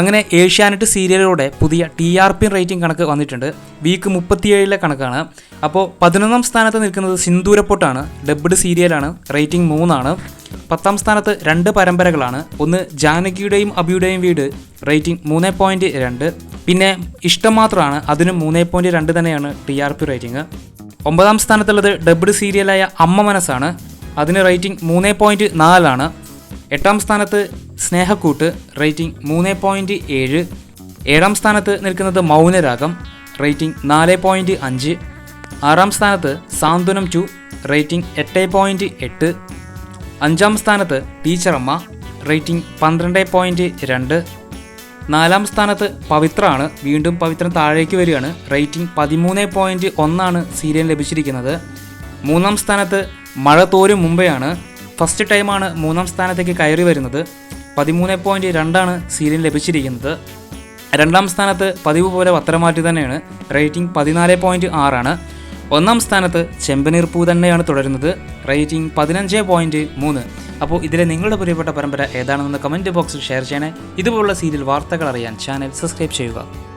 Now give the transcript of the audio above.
അങ്ങനെ ഏഷ്യാനെറ്റ് സീരിയലുകളുടെ പുതിയ T R P rating കണക്ക് വന്നിട്ടുണ്ട്. വീക്ക് മുപ്പത്തിയേഴിലെ കണക്കാണ്. അപ്പോൾ പതിനൊന്നാം സ്ഥാനത്ത് നിൽക്കുന്നത് സിന്ദൂരപ്പൊട്ടാണ്. ഡബ്ഡ് സീരിയലാണ്. റേറ്റിംഗ് മൂന്നാണ്. പത്താം സ്ഥാനത്ത് രണ്ട് പരമ്പരകളാണ്. ഒന്ന് ജാനകിയുടെയും അബിയുടെയും വീട്. റേറ്റിംഗ് മൂന്ന് പോയിന്റ് രണ്ട്. പിന്നെ ഇഷ്ടം മാത്രമാണ്. അതിനും മൂന്ന് പോയിന്റ് രണ്ട് തന്നെയാണ് ടി ആർ പി റേറ്റിംഗ്. ഒമ്പതാം സ്ഥാനത്തുള്ളത് ഡബ്ഡ് സീരിയലായ അമ്മ മനസ്സാണ്. അതിന് റേറ്റിംഗ് മൂന്ന് പോയിന്റ് നാലാണ്. എട്ടാം സ്ഥാനത്ത് സ്നേഹക്കൂട്ട് റേറ്റിംഗ് മൂന്ന് പോയിന്റ് ഏഴ്. ഏഴാം സ്ഥാനത്ത് നിൽക്കുന്നത് മൗനരാഗം റേറ്റിംഗ് നാല് പോയിന്റ് അഞ്ച്. ആറാം സ്ഥാനത്ത് സാന്ത്വനം ടു റേറ്റിംഗ് എട്ട് പോയിന്റ് എട്ട്. അഞ്ചാം സ്ഥാനത്ത് ടീച്ചറമ്മ റേറ്റിംഗ് പന്ത്രണ്ട് പോയിന്റ് രണ്ട്. നാലാം സ്ഥാനത്ത് പവിത്രമാണ് വീണ്ടും പവിത്രം താഴേക്ക് വരികയാണ് റേറ്റിംഗ് പതിമൂന്ന് പോയിന്റ് ഒന്നാണ് സീരിയൽ ലഭിച്ചിരിക്കുന്നത്. മൂന്നാം സ്ഥാനത്ത് മഴ തോരും മുമ്പെയാണ് ഫസ്റ്റ് ടൈമാണ് മൂന്നാം സ്ഥാനത്തേക്ക് കയറി വരുന്നത്. പതിമൂന്ന് പോയിന്റ് രണ്ടാണ് സീരിയൽ ലഭിച്ചിരിക്കുന്നത്. രണ്ടാം സ്ഥാനത്ത് പതിവ് പോലെ പത്രമാറ്റി തന്നെയാണ്. റേറ്റിംഗ് പതിനാല് പോയിന്റ് ആറാണ് ഒന്നാം സ്ഥാനത്ത് ചെമ്പനീർ പൂ തന്നെയാണ് തുടരുന്നത്. റേറ്റിംഗ് പതിനഞ്ച് പോയിന്റ് മൂന്ന്. അപ്പോൾ ഇതിലെ നിങ്ങളുടെ പ്രിയപ്പെട്ട പരമ്പര ഏതാണെന്ന് കമന്റ് ബോക്സിൽ ഷെയർ ചെയ്യണേ. ഇതുപോലുള്ള സീരിയൽ വാർത്തകൾ അറിയാൻ ചാനൽ സബ്സ്ക്രൈബ് ചെയ്യുക.